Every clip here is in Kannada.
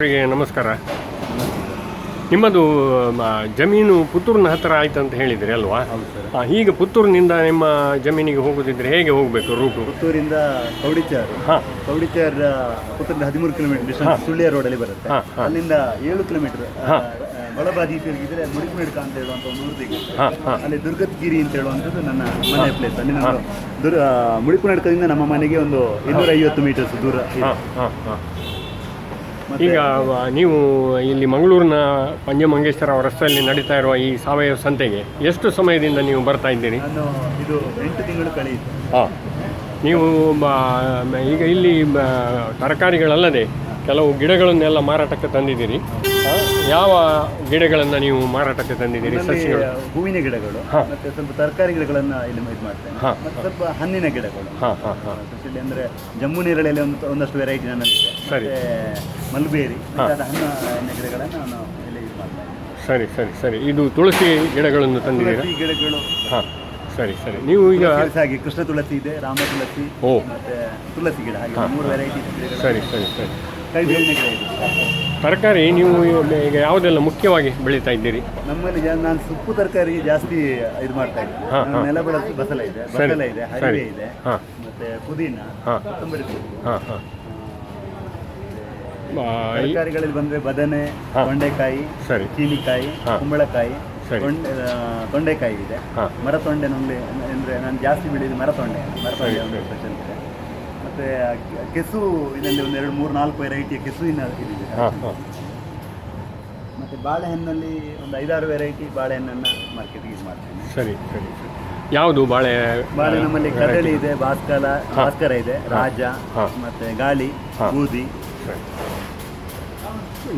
ಅವರಿಗೆ ನಮಸ್ಕಾರ. ನಿಮ್ಮದು ಜಮೀನು ಪುತ್ತೂರಿನ ಹತ್ತಿರ ಆಯ್ತು ಅಂತ ಹೇಳಿದ್ರಿ ಅಲ್ವಾ? ಈಗ ಪುತ್ತೂರಿನಿಂದ ನಿಮ್ಮ ಜಮೀನಿಗೆ ಹೋಗೋದಿದ್ರೆ ಹೇಗೆ ಹೋಗಬೇಕು ರೂಟು? ಪುತ್ತೂರಿಂದ ಕೌಡಿಚಾರ್. ಹಾಂ. ಕೌಡಿಚಾರ್ ಪುತ್ತೂರಿಂದ ಹದಿಮೂರು ಕಿಲೋಮೀಟರ್ ಸುಳ್ಳಿಯ ಸುಳ್ಯ ರೋಡಲ್ಲಿ ಬರುತ್ತೆ. ಅಲ್ಲಿಂದ ಏಳು ಕಿಲೋಮೀಟರ್ ಒಳಬಾದಿ ತಿರುಗಿದ್ರೆ ಮುಡಿಕುಮೇಡ್ಕ ಅಂತ ಹೇಳುವಂತ ಒಂದು ಹಾಂ ಅಲ್ಲಿ ದುರ್ಗತ್ಗಿರಿ ಅಂತ ಹೇಳುವಂಥದ್ದು ನನ್ನ ಮನೆ ಪ್ಲೇಸ್ ಅಲ್ಲಿ ನಾನು ದುರ್ ಮುಡಿಪುನಡ್ಕದಿಂದ ನಮ್ಮ ಮನೆಗೆ ಒಂದು ಇನ್ನೂರ ಐವತ್ತು ಮೀಟರ್ಸ್ ದೂರ ಈಗ ನೀವು ಇಲ್ಲಿ ಮಂಗಳೂರಿನ ಪಂಜಮಂಗೇಶ್ವರ ರಸ್ತೆಯಲ್ಲಿ ನಡೀತಾ ಇರುವ ಈ ಸಾವಯವ ಸಂತೆಗೆ ಎಷ್ಟು ಸಮಯದಿಂದ ನೀವು ಬರ್ತಾ ಇದ್ದೀರಿ? ನಾನು ಇದು ಎಂಟು ತಿಂಗಳು ಕಳೆಯಿತು. ಹಾಂ. ನೀವು ಬ- ಈಗ ಇಲ್ಲಿ ಬ- ತರಕಾರಿಗಳಲ್ಲದೆ ಕೆಲವು ಗಿಡಗಳನ್ನೆಲ್ಲ ಮಾರಾಟಕ್ಕೆ ತಂದಿದ್ದೀರಿ. ಆ, ಯಾವ ಗಿಡಗಳನ್ನು ನೀವು ಮಾರಾಟಕ್ಕೆ ತಂದಿದ್ದೀರಿ? ಸಸ್ಯಗಳು ಹೂವಿನ ಗಿಡಗಳು ಹಾ. ಮತ್ತೆ ಸ್ವಲ್ಪ ತರಕಾರಿ ಗಿಡಗಳನ್ನ ಇಲ್ಲಿ ಇದು ಮಾಡ್ತೇನೆ. ಹಾ. ಮತ್ತೆ ಸ್ವಲ್ಪ ಹಣ್ಣಿನ ಗಿಡಗಳು. ಹಾಂ ಹಾಂ ಹಾಂ. ಸ್ಪೆಷಲಿ ಅಂದ್ರೆ ಜಮ್ಮು ನೇರಳೆಯಲ್ಲಿ ಒಂದು ಒಂದಷ್ಟು ವೆರೈಟಿ ನನ್ನಲ್ಲಿದೆ ಸರಿ. ಮತ್ತೆ ಮಲ್ಬೇರಿ ಮುಂತಾದ ಹಣ್ಣಿನ ಗಿಡಗಳನ್ನು ನಾನು ಇಲ್ಲಿ ಇದು ಮಾಡ್ತೇನೆ. ಸರಿ ಸರಿ ಸರಿ. ಇದು ತುಳಸಿ ಗಿಡಗಳನ್ನು ತಂದಿದ್ದೀರಾ? ತುಳಸಿ ಗಿಡಗಳು. ಹಾಂ ಸರಿ ಸರಿ. ನೀವು ಈಗ ತುಳಸಿ ಹಾಗೆ ಕೃಷ್ಣ ತುಳಸಿ ಇದೆ ರಾಮ ತುಳಸಿ ಓ. ಮತ್ತೆ ತುಳಸಿ ಗಿಡ ಹಾಗೆ ಮೂರು ವೆರೈಟಿ ಗಿಡಗಳು. ಸರಿ ಸರಿ ಸರಿ. ಕೈ ಬೇವಿನ ಗಿಡ ಇದೆ. ತರಕಾರಿ ನೀವು ಈಗ ಯಾವುದೆಲ್ಲ ಮುಖ್ಯವಾಗಿ ಬೆಳೀತಾ ಇದ್ದೀರಿ ನಮ್ಮಲ್ಲಿ ಜಾ- ನಾನು ಸೊಪ್ಪು ತರಕಾರಿ ಜಾಸ್ತಿ ಇದು ಮಾಡ್ತಾ ಇದ್ದೀನಿ ಹಾ, ನಾನು ಹಾ. ನೆಲ ಬೆಳೆ ಬಸಳೆ ಇದೆ ಬಸಳೆ ಇದೆ. ಹರಿವೆ ಇದೆ ಹಾಂ ಮತ್ತೆ ಪುದೀನ ಹಾ. ಕೊತ್ತಂಬರಿ ಸೊಪ್ಪು ಹಾಂ ಹಾಂ ತರಕಾರಿಗಳಲ್ಲಿ ಬಂದ್ರೆ ಬದನೆ ಹಾ. ತೊಂಡೆಕಾಯಿ ಸರಿ ಚೀನಿಕಾಯಿ ಹಾ. ಕುಂಬಳಕಾಯಿ ಸರಿ. ತೊಂಡೆ ಆ, ತೊಂಡೆಕಾಯಿ ಇದೆ ಮರ ಮರತೊಂಡೆ ನಮಗೆ ಅಂದರೆ ನಾನು ಜಾಸ್ತಿ ಬೆಳೆಯೋದು ಮರತೊಂಡೆ ಮರತೊಂಡೆ ಮರ ಒಂದು. ಸ್ಪೆಷಲ್ ಇದೆ ಮತ್ತು ಕೆಸು ಇದರಲ್ಲಿ ಒಂದು ಎರಡು ಮೂರು ನಾಲ್ಕು ವೆರೈಟಿಯ ಕೆಸು ಇದಿದೆ ಮತ್ತೆ ಬಾಳೆಹಣ್ಣಲ್ಲಿ ಒಂದು ಐದಾರು ವೆರೈಟಿ ಬಾಳೆಹಣ್ಣನ್ನು ಮಾರ್ಕೆಟ್ಗೆ ಯೂಸ್ ಮಾಡ್ತೀನಿ. ಸರಿ ಸರಿ ಸರಿ. ಯಾವುದು ಬಾಳೆ ಬಾಳೆ ನಮ್ಮಲ್ಲಿ ಕದಳಿ ಇದೆ ಭಾಸ್ಕರ. ಭಾಸ್ಕರ ಇದೆ ರಾಜ. ಮತ್ತೆ ಗಾಳಿ. ಬೂದಿ.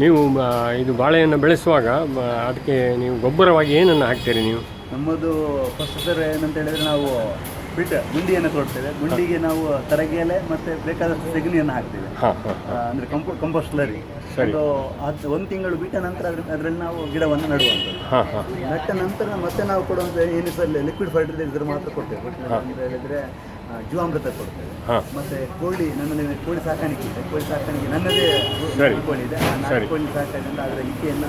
ನೀವು ಇದು ಬಾಳೆಯನ್ನು ಬೆಳೆಸುವಾಗ ಅದಕ್ಕೆ ನೀವು ಗೊಬ್ಬರವಾಗಿ ಏನನ್ನು ಹಾಕ್ತೀರಿ ನೀವು? ನಮ್ಮದು ಫಸ್ಟ್ ಸರ್ ಏನಂತ ಹೇಳಿದ್ರೆ ನಾವು ಬಿಟ್ಟು ಗುಂಡಿಯನ್ನು ಕೊಡ್ತೇವೆ ಗುಂಡಿಗೆ ನಾವು ತರಗೆಲೆ ಮತ್ತೆ ಬೇಕಾದಷ್ಟು ಸೆಗಣಿಯನ್ನು ಹಾಕ್ತೇವೆ. ಅಂದ್ರೆ ಕಂಪೋ ಕಂಪೋಸ್ಟ್ ಲರಿ. ಒಂದು ಹತ್ತು ಒಂದು ತಿಂಗಳು ಬಿಟ್ಟ ನಂತರ ಅದ್ರ ಅದರಲ್ಲಿ ನಾವು ಗಿಡವನ್ನು ನಡುವಂಥದ್ದು. ಹಾಂ ನಟ್ಟ ನಂತರ ಮತ್ತೆ ನಾವು ಕೊಡುವಂತ ಏನು ಸರ್ ಲಿಕ್ವಿಡ್ ಫರ್ಟಿಲೈಸರ್ ಮಾತ್ರ ಕೊಡ್ತೇವೆ. ಅಂತ ಹೇಳಿದ್ರೆ ಜೀವಾಮೃತ ಕೊಡ್ತೇವೆ. ಮತ್ತೆ ಕೋಳಿ ನನ್ನ ಕೋಳಿ ಸಾಕಾಣಿಕೆ ಇದೆ. ಕೋಳಿ ಸಾಕಾಣಿಕೆ ನನ್ನದೇ. ಕೋಳಿ ಇದೆ. ಆ. ಕೋಳಿ ಸಾಕಾಣಿಕೆ ಅದರ ಇಕ್ಕೆಯನ್ನು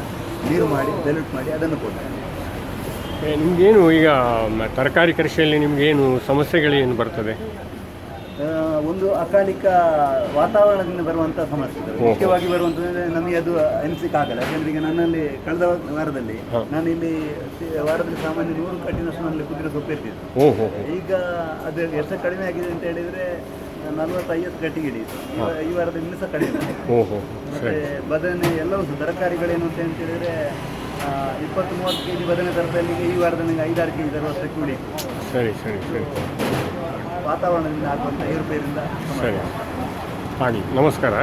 ನೀರು ಮಾಡಿ ಡೈಲ್ಯೂಟ್ ಮಾಡಿ ಅದನ್ನು ಕೊಡ್ತೇವೆ. ನಿಮಗೇನು ಈಗ ತರಕಾರಿ ಕೃಷಿಯಲ್ಲಿ ನಿಮಗೇನು ಸಮಸ್ಯೆಗಳೇನು ಬರ್ತದೆ? ಒಂದು ಅಕಾಲಿಕ ವಾತಾವರಣದಿಂದ ಬರುವಂಥ ಸಮಸ್ಯೆಗಳು. ಮುಖ್ಯವಾಗಿ ಬರುವಂಥದ್ದು ನಮಗೆ ಅದು ಅನಿಸಿಕೆ ಆಗಲ್ಲ. ಯಾಕಂದ್ರೆ ಈಗ ನನ್ನಲ್ಲಿ ಕಳೆದ ವಾರದಲ್ಲಿ. ನಾನು ಇಲ್ಲಿ ವಾರದಲ್ಲಿ ಸಾಮಾನ್ಯ ನೂರು ಕಟ್ಟಿನಷ್ಟು ನನ್ನಲ್ಲಿ ಕುದುರೆ ಸೊಪ್ಪು ಇರ್ತಿತ್ತು ಈಗ ಅದು ಎಷ್ಟು ಕಡಿಮೆ ಆಗಿದೆ ಅಂತ ಹೇಳಿದ್ರೆ ನಲವತ್ತೈವತ್ತು ಗಟ್ಟಿಗೆ ಹಿಡಿಯಿತು. ಈ- ವಾರದ ಇನ್ನೂ ಸಹ ಕಡಿಮೆ. ಮತ್ತೆ ಬದನೆ ಎಲ್ಲವೂ ತರಕಾರಿಗಳೇನು ಅಂತ ಹೇಳಿದ್ರೆ ಇಪ್ಪತ್ತು ಮೂವತ್ತು ಕೆ ಜಿ ಬದನೆ ತರಕಾರಿಗೆ ಈ ವಾರದ ನನಗೆ ಐದಾರು ಕೆ ಜಿ ತರುವ ಕೂಡಿ ಸರಿ ಸರಿ ಸರಿ. ವಾತಾವರಣದಿಂದ ಆಗುವಂಥ ಏರುಪೇರಿಂದ ಸರಿ. ಆಗಲಿ ನಮಸ್ಕಾರ.